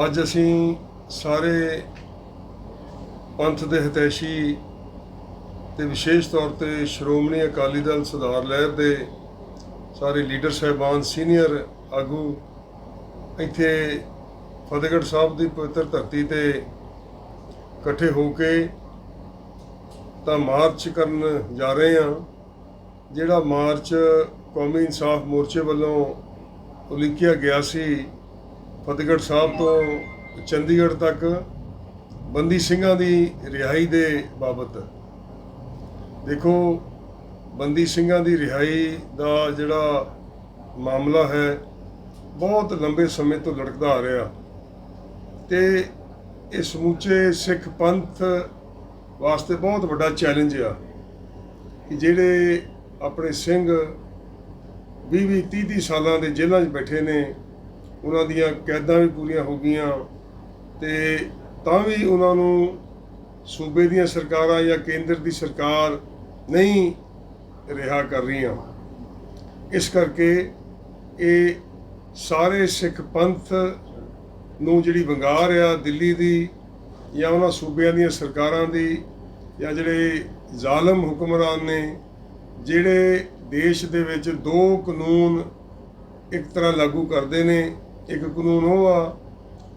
ਅੱਜ ਅਸੀਂ ਸਾਰੇ ਪੰਥ ਦੇ ਹਿਤੈਸ਼ੀ ਤੇ ਵਿਸ਼ੇਸ਼ ਤੌਰ ਤੇ ਸ਼੍ਰੋਮਣੀ ਅਕਾਲੀ ਦਲ ਸੁਧਾਰ ਲਹਿਰ ਦੇ ਸਾਰੇ ਲੀਡਰ ਸਹਿਬਾਨ, ਸੀਨੀਅਰ ਆਗੂ ਇੱਥੇ ਫਤਿਹਗੜ੍ਹ ਸਾਹਿਬ ਦੀ ਪਵਿੱਤਰ ਧਰਤੀ ਤੇ ਇਕੱਠੇ ਹੋ ਕੇ ਤਾਂ ਮਾਰਚ ਕਰਨ ਜਾ ਰਹੇ ਹਾਂ, ਜਿਹੜਾ ਮਾਰਚ ਕੌਮੀ ਇਨਸਾਫ ਮੋਰਚੇ ਵੱਲੋਂ ਉਲੀਕਿਆ ਗਿਆ ਸੀ ਫਤਿਹਗੜ੍ਹ ਸਾਹਿਬ ਤੋਂ ਚੰਡੀਗੜ੍ਹ ਤੱਕ ਬੰਦੀ ਸਿੰਘਾਂ ਦੀ ਰਿਹਾਈ ਦੇ ਬਾਬਤ। ਦੇਖੋ, ਬੰਦੀ ਸਿੰਘਾਂ ਦੀ ਰਿਹਾਈ ਦਾ ਜਿਹੜਾ ਮਾਮਲਾ ਹੈ, ਬਹੁਤ ਲੰਬੇ ਸਮੇਂ ਤੋਂ ਲੜਕਦਾ ਆ ਰਿਹਾ। ਤੇ ਇਹ ਸਮੁੱਚੇ ਸਿੱਖ ਪੰਥ ਵਾਸਤੇ ਬਹੁਤ ਵੱਡਾ ਚੈਲੰਜ ਆ ਕਿ ਜਿਹੜੇ ਆਪਣੇ ਸਿੰਘ 20 20 30 30 ਸਾਲਾਂ ਦੇ ਜੇਲ੍ਹਾਂ 'ਚ ਬੈਠੇ ਨੇ। ਉਹਨਾਂ ਦੀਆਂ ਕੈਦਾਂ ਵੀ ਪੂਰੀਆਂ ਹੋ ਗਈਆਂ। ਤੇ ਤਾਂ ਵੀ ਉਹਨਾਂ ਨੂੰ ਸੂਬੇ ਦੀਆਂ ਸਰਕਾਰਾਂ ਜਾਂ ਕੇਂਦਰ ਦੀ ਸਰਕਾਰ ਨਹੀਂ ਰਿਹਾ ਕਰ ਰਹੀਆਂ। ਇਸ ਕਰਕੇ ਇਹ ਸਾਰੇ ਸਿੱਖ ਪੰਥ ਨੂੰ ਜਿਹੜੀ ਵੰਗਾਰ ਆ ਦਿੱਲੀ ਦੀ ਜਾਂ ਉਹਨਾਂ ਸੂਬਿਆਂ ਦੀਆਂ ਸਰਕਾਰਾਂ ਦੀ ਜਾਂ ਜਿਹੜੇ ਜ਼ਾਲਮ ਹੁਕਮਰਾਨ ਨੇ, ਜਿਹੜੇ ਦੇਸ਼ ਦੇ ਵਿੱਚ ਦੋ ਕਾਨੂੰਨ ਇੱਕ ਤਰ੍ਹਾਂ ਲਾਗੂ ਕਰਦੇ ਨੇ। ਇੱਕ ਕਾਨੂੰਨ ਉਹ ਆ,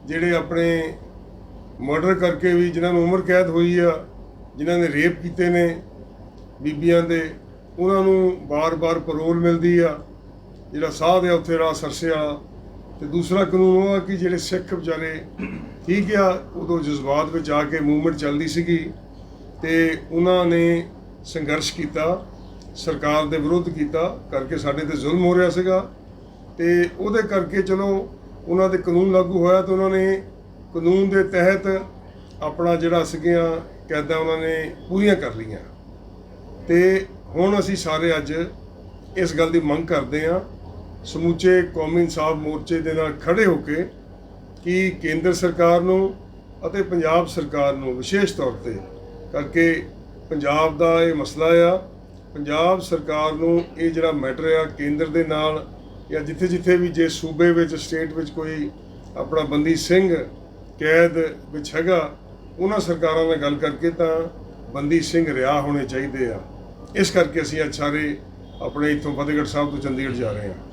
ਜਿਹੜੇ ਆਪਣੇ ਮਰਡਰ ਕਰਕੇ ਵੀ ਜਿਨ੍ਹਾਂ ਨੂੰ ਉਮਰ ਕੈਦ ਹੋਈ ਆ, ਜਿਨ੍ਹਾਂ ਨੇ ਰੇਪ ਕੀਤੇ ਨੇ ਬੀਬੀਆਂ ਦੇ, ਉਹਨਾਂ ਨੂੰ ਬਾਰ-ਬਾਰ ਪਰੋਲ ਮਿਲਦੀ ਆ। ਜਿਹੜਾ ਸਾਧ ਆ, ਉੱਥੇ ਰਾਹ ਸਰਸਿਆ ਤੇ ਦੂਸਰਾ ਕਾਨੂੰਨ ਉਹ ਆ ਕਿ ਜਿਹੜੇ ਸਿੱਖ ਵਿਚਾਰੇ ਠੀਕ ਆ, ਉਦੋਂ ਜਜ਼ਬਾਤ ਵਿੱਚ ਆ ਕੇ ਮੂਵਮੈਂਟ ਚੱਲਦੀ ਸੀਗੀ ਤੇ ਉਹਨਾਂ ਨੇ ਸੰਘਰਸ਼ ਕੀਤਾ। ਸਰਕਾਰ ਦੇ ਵਿਰੁੱਧ ਕੀਤਾ, ਕਰਕੇ ਸਾਡੇ ਤੇ ਜ਼ੁਲਮ ਹੋ ਰਿਹਾ ਸੀਗਾ ਤੇ ਉਹਦੇ ਕਰਕੇ ਚਲੋ ਉਹਨਾਂ ਦੇ ਕਾਨੂੰਨ ਲਾਗੂ ਹੋਇਆ ਤਾਂ ਉਹਨਾਂ ਨੇ ਕਾਨੂੰਨ ਦੇ ਤਹਿਤ ਆਪਣਾ ਜਿਹੜਾ ਸੀਗੀਆਂ ਕੈਦਾਂ ਉਹਨਾਂ ਨੇ ਪੂਰੀਆਂ ਕਰ ਲਈਆਂ। ਤੇ ਹੁਣ ਅਸੀਂ ਸਾਰੇ ਅੱਜ ਇਸ ਗੱਲ ਦੀ ਮੰਗ ਕਰਦੇ ਹਾਂ, ਸਮੁੱਚੇ ਕੌਮੀ ਇਨਸਾਫ ਮੋਰਚੇ ਦੇ ਨਾਲ ਖੜੇ ਹੋ ਕੇ ਕਿ ਕੇਂਦਰ ਸਰਕਾਰ ਨੂੰ ਅਤੇ ਪੰਜਾਬ ਸਰਕਾਰ ਨੂੰ ਵਿਸ਼ੇਸ਼ ਤੌਰ ਤੇ, ਕਰਕੇ ਪੰਜਾਬ ਦਾ ਇਹ ਮਸਲਾ ਆ ਪੰਜਾਬ ਸਰਕਾਰ ਨੂੰ ਇਹ ਜਿਹੜਾ ਮੈਟਰ ਆ, ਕੇਂਦਰ ਦੇ ਨਾਲ ਜਾਂ ਜਿੱਥੇ ਜਿੱਥੇ ਵੀ ਜੇ ਸੂਬੇ ਵਿੱਚ, ਸਟੇਟ ਵਿੱਚ ਕੋਈ ਆਪਣਾ ਬੰਦੀ ਸਿੰਘ ਕੈਦ ਵਿੱਚ ਹੈਗਾ, ਉਹਨਾਂ ਸਰਕਾਰਾਂ ਨਾਲ ਗੱਲ ਕਰਕੇ ਤਾਂ ਬੰਦੀ ਸਿੰਘ ਰਿਹਾ ਹੋਣੇ ਚਾਹੀਦੇ ਆ। ਇਸ ਕਰਕੇ ਅਸੀਂ ਅੱਜ ਸਾਰੇ ਆਪਣੇ ਇੱਥੋਂ ਫਤਿਹਗੜ੍ਹ ਸਾਹਿਬ ਤੋਂ ਚੰਡੀਗੜ੍ਹ ਜਾ ਰਹੇ ਹਾਂ।